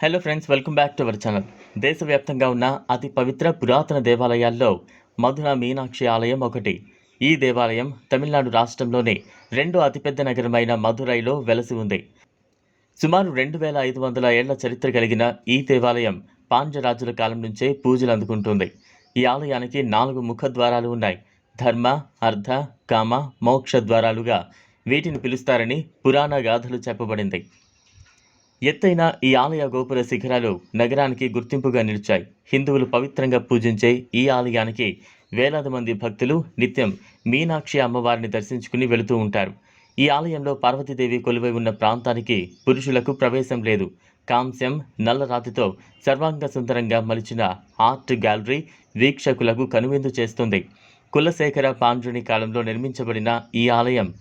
Hello friends welcome back to our channel దేశవ్యాప్తంగా ఉన్న అతి పవిత్ర పురాతన దేవాలయాల్లో మధుర మీనాక్షి ఆలయం ఒకటి. ఈ దేవాలయం తమిళనాడు రాష్ట్రంలోని రెండో అతిపెద్ద నగరమైన మధురైలో వెలసి ఉంది. సుమారు రెండు వేల ఐదు వందల ఏళ్ళ చరిత్ర కలిగిన ఈ దేవాలయం పాండ్యరాజుల కాలం నుంచే పూజలు అందుకుంటుంది. ఈ ఆలయానికి నాలుగు ముఖద్వారాలు ఉన్నాయి. ధర్మ అర్ధ కామ మోక్ష ద్వారాలుగా వీటిని పిలుస్తారని పురాణ గాథలు చెప్పబడింది. ఎత్తైన ఈ ఆలయ గోపుర శిఖరాలు నగరానికి గుర్తింపుగా నిలిచాయి. హిందువులు పవిత్రంగా పూజించే ఈ ఆలయానికి వేలాది మంది భక్తులు నిత్యం మీనాక్షి అమ్మవారిని దర్శించుకుని వెళుతూ ఉంటారు. ఈ ఆలయంలో పార్వతీదేవి కొలువై ఉన్న ప్రాంతానికి పురుషులకు ప్రవేశం లేదు. కాంస్యం నల్లరాతితో సర్వాంగ సుందరంగా మలిచిన ఆర్ట్ గ్యాలరీ వీక్షకులకు కనువిందు చేస్తుంది. కులశేఖర పాండ్రుని కాలంలో నిర్మించబడిన ఈ ఆలయం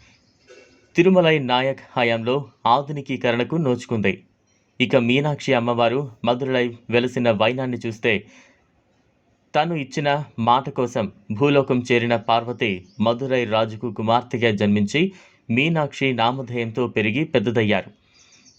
తిరుమలై నాయక్ హయాంలో ఆధునికీకరణకు నోచుకుంది. ఇక మీనాక్షి అమ్మవారు మధురై వెలసిన వైనాన్ని చూస్తే తను ఇచ్చిన మాట కోసం భూలోకం చేరిన పార్వతి మధురై రాజుకు కుమార్తెగా జన్మించి మీనాక్షి నామధేయంతో పెరిగి పెద్దదయ్యారు.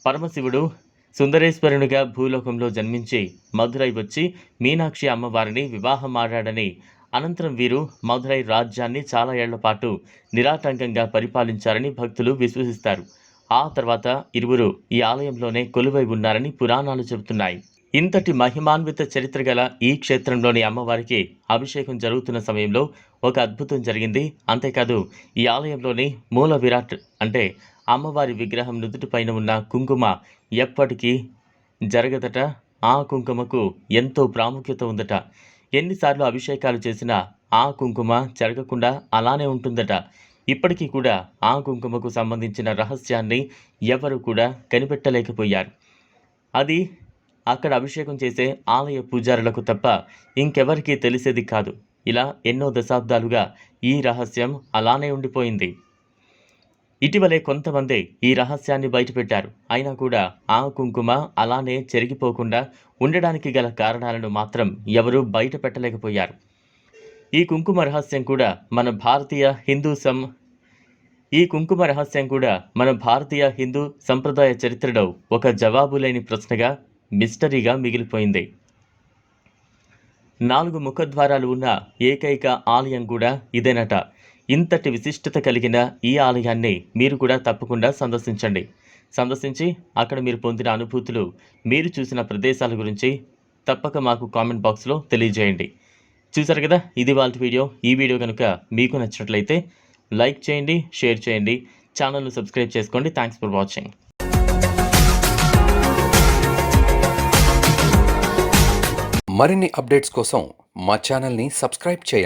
పరమశివుడు సుందరేశ్వరునిగా భూలోకంలో జన్మించి మధురై వచ్చి మీనాక్షి అమ్మవారిని వివాహమాడాడని అనంతరం వీరు మధురై రాజ్యాన్ని చాలా ఏళ్ళ పాటు నిరాటంకంగా పరిపాలించారని భక్తులు విశ్వసిస్తారు. ఆ తర్వాత ఇరువురు ఈ ఆలయంలోనే కొలువై ఉన్నారని పురాణాలు చెబుతున్నాయి. ఇంతటి మహిమాన్విత చరిత్ర గల ఈ క్షేత్రంలోని అమ్మవారికి అభిషేకం జరుగుతున్న సమయంలో ఒక అద్భుతం జరిగింది. అంతేకాదు ఈ ఆలయంలోని మూల విరాట్ అంటే అమ్మవారి విగ్రహం నుదుటిపైన ఉన్న కుంకుమ ఎప్పటికీ జరగదట. ఆ కుంకుమకు ఎంతో ప్రాముఖ్యత ఉందట. ఎన్నిసార్లు అభిషేకాలు చేసినా ఆ కుంకుమ జరగకుండా అలానే ఉంటుందట. ఇప్పటికీ కూడా ఆ కుంకుమకు సంబంధించిన రహస్యాన్ని ఎవరు కూడా కనిపెట్టలేకపోయారు. అది అక్కడ అభిషేకం చేసే ఆలయ పూజారులకు తప్ప ఇంకెవరికీ తెలిసేది కాదు. ఇలా ఎన్నో దశాబ్దాలుగా ఈ రహస్యం అలానే ఉండిపోయింది. ఇటీవలే కొంతమంది ఈ రహస్యాన్ని బయటపెట్టారు. అయినా కూడా ఆ కుంకుమ అలానే చెరిగిపోకుండా ఉండడానికి గల కారణాలను మాత్రం ఎవరూ బయట పెట్టలేకపోయారు ఈ కుంకుమ రహస్యం కూడా మన భారతీయ హిందూ సం ఈ కుంకుమ రహస్యం కూడా మన భారతీయ హిందూ సంప్రదాయ చరిత్రలో ఒక జవాబు లేని ప్రశ్నగా మిస్టరీగా మిగిలిపోయింది. నాలుగు ముఖద్వారాలు ఉన్న ఏకైక ఆలయం కూడా ఇదేనట. ఇంతటి విశిష్టత కలిగిన ఈ ఆలయాన్ని మీరు కూడా తప్పకుండా సందర్శించండి. సందర్శించి అక్కడ మీరు పొందిన అనుభూతులు మీరు చూసిన ప్రదేశాల గురించి తప్పక మాకు కామెంట్ బాక్స్లో తెలియజేయండి. చూసారు కదా ఇది వాళ్ళ వీడియో. ఈ వీడియో కనుక మీకు నచ్చినట్లయితే లైక్ చేయండి షేర్ చేయండి ఛానల్ను సబ్స్క్రైబ్ చేసుకోండి. Thanks for watching. మరిన్ని అప్డేట్స్ కోసం మా ఛానల్ని సబ్స్క్రైబ్ చేయండి.